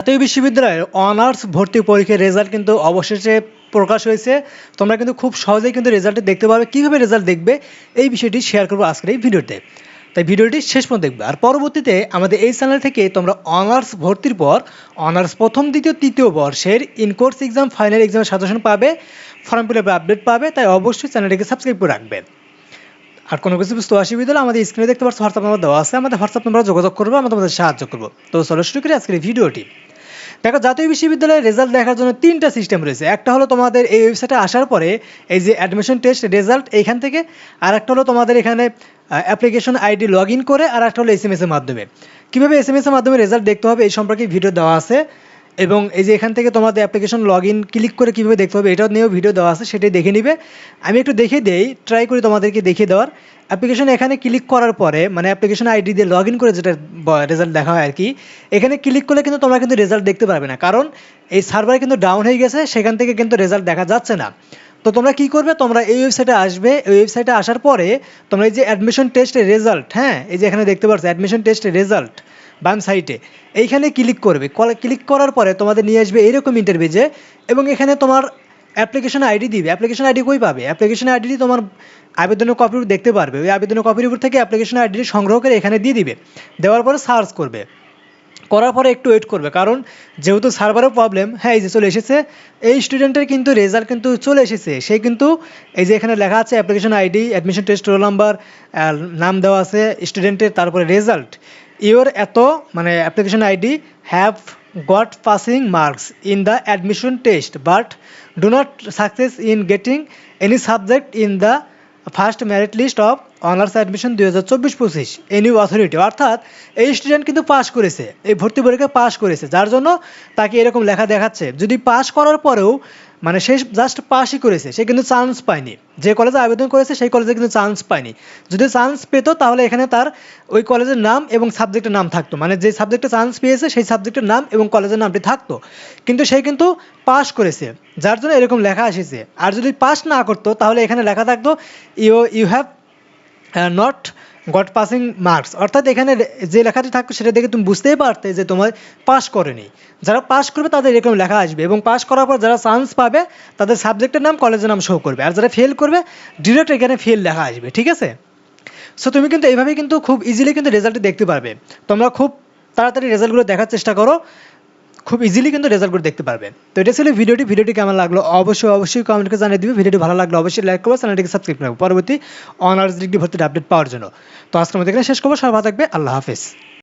জাতীয় বিশ্ববিদ্যালয়ের অনার্স ভর্তি পরীক্ষার রেজাল্ট কিন্তু অবশেষে প্রকাশ হয়েছে। তোমরা কিন্তু খুব সহজেই কিন্তু রেজাল্টটি দেখতে পাবে কীভাবে রেজাল্ট দেখবে? এই বিষয়টি শেয়ার করব আজকের এই ভিডিওতে। তাই ভিডিওটি শেষ পর্যন্ত দেখবে। আর পরবর্তীতে আমাদের এই চ্যানেল থেকে তোমরা অনার্স ভর্তির পর, অনার্স প্রথম, দ্বিতীয়, তৃতীয় বর্ষের ইনকোর্স এক্সাম ফাইনাল এক্সামের সাজেশন পাবে। ফর্ম ফিল আপডেট পাবে। তাই অবশ্যই চ্যানেলটিকে সাবস্ক্রাইব করে রাখবে। আর কোনো কিছু বুঝতে অসুবিধা হলে আমাদের স্ক্রিনে দেখতে পাচ্ছ হোয়াটসঅ্যাপ নাম্বার দেওয়া আছে। আমাদের হোয়াটসঅ্যাপ নাম্বার যোগাযোগ করব, আমরা সাহায্য করব। তো চলো শুরু করি আজকের ভিডিওটি। দেখো, জাতীয় বিশ্ববিদ্যালয়ের রেজাল্ট দেখার জন্য তিনটা সিস্টেম রয়েছে। একটা হলো তোমাদের এই ওয়েবসাইটে আসার পরে এই যে অ্যাডমিশন টেস্ট রেজাল্ট এইখান থেকে, আর একটা হলো তোমাদের এখানে অ্যাপ্লিকেশন আইডি লগ করে, আর একটা হলো এস এম এস এর মাধ্যমে। কীভাবে এস এম এস এর মাধ্যমে রেজাল্ট দেখতে হবে এই সম্পর্কে ভিডিও দেওয়া আছে। এবং এই যে এখান থেকে তোমাদের অ্যাপ্লিকেশন লগ ইন ক্লিক করে কীভাবে দেখতে হবে, এটাও নিয়েও ভিডিও দেওয়া আছে, সেটাই দেখে নিবে। আমি একটু দেখে দেই ট্রাই করি তোমাদেরকে দেখিয়ে দেওয়ার। অ্যাপ্লিকেশন এখানে ক্লিক করার পরে মানে অ্যাপ্লিকেশন আইডি দিয়ে লগ ইন করে যেটা রেজাল্ট দেখা হয় আর কি, এখানে ক্লিক করলে কিন্তু তোমরা কিন্তু রেজাল্ট দেখতে পারবে না। কারণ এই সার্ভার কিন্তু ডাউন হয়ে গেছে, সেখান থেকে কিন্তু রেজাল্ট দেখা যাচ্ছে না। তো তোমরা কি করবে? তোমরা এই ওয়েবসাইটে আসবে, এই ওয়েবসাইটে আসার পরে তোমরা এই যে অ্যাডমিশন টেস্টের রেজাল্ট হ্যাঁ এই যে এখানে দেখতে পাচ্ছ অ্যাডমিশন টেস্টের রেজাল্ট বাম সাইটে এইখানে ক্লিক করবে। ক্লিক করার পরে তোমাদের নিয়ে আসবে এইরকম ইন্টারভিউজে এবং এখানে তোমার অ্যাপ্লিকেশন আইডি দিবে। অ্যাপ্লিকেশন আইডি কই পাবে? অ্যাপ্লিকেশন আইডি তোমার আবেদনের কপির দেখতে পারবে। ওই আবেদনের কপির উপর থেকে অ্যাপ্লিকেশন আইডি সংগ্রহ করে এখানে দিয়ে দিবে। দেওয়ার পরে সার্চ করবে। করার পরে একটু ওয়েট করবে। কারণ যেহেতু সার্ভারের প্রবলেম হ্যাঁ এই যে চলে এসেছে। এই স্টুডেন্টের কিন্তু রেজাল্ট কিন্তু চলে এসেছে। সে কিন্তু এই যে এখানে লেখা আছে application ID admission test roll number নাম দেওয়া আছে স্টুডেন্টের তারপরে রেজাল্ট ইওর এত মানে application ID have got passing marks in the admission test but do not success in getting any subject in the first merit list of honours admission দুই হাজার চব্বিশ পঁচিশ এনিউ অথরিটি অর্থাৎ এই স্টুডেন্ট কিন্তু পাস করেছে, এই ভর্তি পরীক্ষায় পাস করেছে, যার জন্য তাকে এরকম লেখা দেখাচ্ছে। যদি পাস করার পরেও মানে সে জাস্ট পাসই করেছে, সে কিন্তু চান্স পায়নি। যে কলেজে আবেদন করেছে, সেই কলেজে কিন্তু চান্স পায়নি। যদি চান্স পেত, তাহলে এখানে তার ওই কলেজের নাম এবং সাবজেক্টের নাম থাকতো। মানে যে সাবজেক্টে চান্স পেয়েছে, সেই সাবজেক্টের নাম এবং কলেজের নামটি থাকতো। কিন্তু সে কিন্তু পাশ করেছে, যার জন্য এরকম লেখা এসেছে। আর যদি পাস না করতো, তাহলে এখানে লেখা থাকতো you you have not got passing marks অর্থাৎ এখানে যে লেখাটি থাকতো সেটা দেখে তুমি বুঝতেই পারতে যে তোমার পাস করেনি। যারা পাস করবে তাদের এরকম লেখা আসবে এবং পাস করার পর যারা চান্স পাবে, তাদের সাবজেক্টের নাম কলেজের নাম শো করবে। আর যারা ফেল করবে ডিরেক্ট এখানে ফেল লেখা আসবে, ঠিক আছে? সো তুমি কিন্তু এইভাবেই কিন্তু খুব ইজিলি কিন্তু রেজাল্টটি দেখতে পারবে। তোমরা খুব তাড়াতাড়ি রেজাল্টগুলো দেখার চেষ্টা করো। খুব ইজিলি কিন্তু রেজাল্টগুলো দেখতে পারবে। তো এটা ছিল ভিডিওটি। ভিডিওটি কেমন লাগল? অবশ্যই অবশ্যই কমেন্টকে জানিয়ে দিবে। ভিডিওটি ভালো লাগল অবশ্যই লাইক করব চ্যানেলটিকে সাবস্ক্রাইব করব পরবর্তী অনার্স ডিগ্রি ভর্তির আপডেট পাওয়ার জন্য। তো আজকের মধ্যে এখানে শেষ করব। সবাই থাকবে। আল্লাহ হাফেজ।